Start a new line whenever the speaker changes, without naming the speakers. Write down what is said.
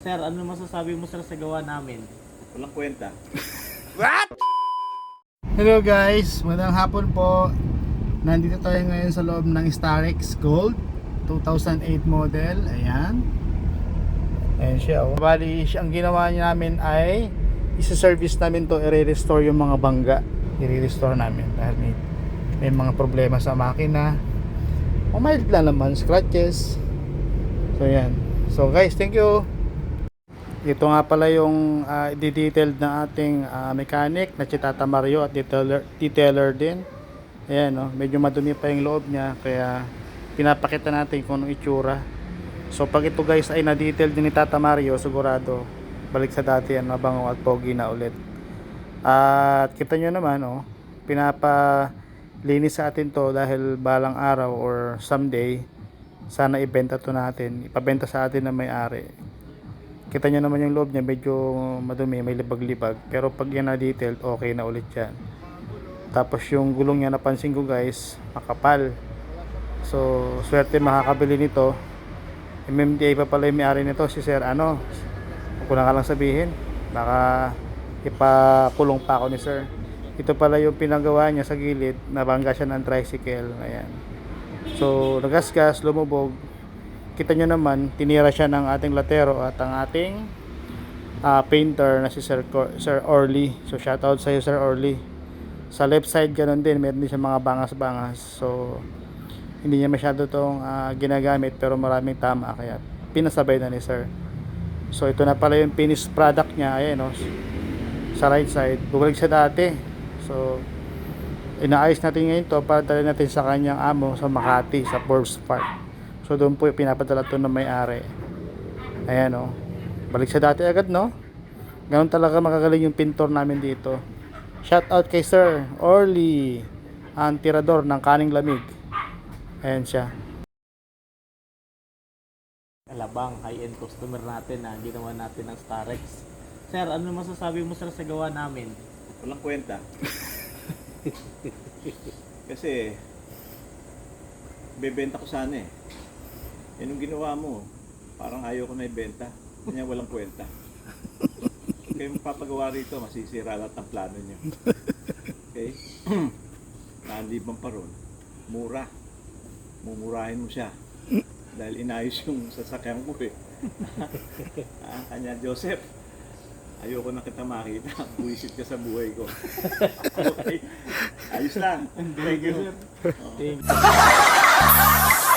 Sir, ano masasabi mo sir sa gawa namin?
Walang kwenta.
Hello guys, magandang hapon po. Nandito tayo ngayon sa loob ng Starex Gold 2008 model. Ayan. Ayan siya. Oh. Bali, siya- ang ginawa niya namin ay isa-service namin to, i-restore yung mga bangga. I-restore namin dahil may, may mga problema sa makina. O mild lang naman, scratches. So yan. So guys, thank you. Ito nga pala yung uh, detailed na ating ah, mechanic na si Tata Mario at detailer, detailer din. Ayan, no? medyo madumi pa yung loob niya kaya pinapakita natin kung anong itsura. So pag ito guys ay na-detail din ni Tata Mario, sigurado balik sa dati yan, mabango at pogi na ulit. At kita nyo naman, oh, pinapalinis sa atin to dahil balang araw or someday, sana ibenta to natin, ipabenta sa atin na may-ari. Kita nyo naman yung loob niya, medyo madumi, may libag-libag. Pero pag yan na-detailed, okay na ulit yan. Tapos yung gulong niya, napansin ko guys, makapal. So, swerte makakabili nito. MMDA pa pala yung may-ari nito, si Sir ano. Na ka lang sabihin. Baka ipakulong pa ako ni Sir. Ito pala yung pinagawa niya sa gilid, nabangga siya ng tricycle. Ayan. So, nagasgas, lumubog, kita nyo naman, tinira siya ng ating latero at ang ating ah, painter na si Sir, Cor- Sir Orly. So shout out sa iyo Sir Orly. Sa left side ganun din, meron din siya mga bangas-bangas. So hindi niya masyado tong ah, ginagamit pero maraming tama kaya pinasabay na ni Sir. So ito na pala yung finished product niya, ayan no. Sa right side, bumalik siya dati. So inaayos natin ngayon to para dalhin natin sa kanyang amo sa Makati, sa Forbes Park. So doon po pinapadala to ng may-ari. Ayan oh. Balik sa dati agad no. Ganun talaga makagaling yung pintor namin dito. Shout out kay Sir Orly, ang tirador ng kaning lamig. Ayan siya.
Alabang, high-end customer natin na ginawa natin ng Starex. Sir, ano masasabi mo sir sa gawa namin?
Walang kwenta. Kasi, bebenta ko sana eh. Yan yung ginawa mo. Parang ayaw ko na ibenta. Kanya walang kwenta. Kayo magpapagawa rito, masisira lahat ang plano niyo. Okay? Naanliban pa ron. Mura. Mumurahin mo siya. Dahil inayos yung sasakyan ko eh. ah, kanya Joseph, ayoko na kita makita. Buisit ka sa buhay ko. okay. Ayos lang. Thank you.
Thank you.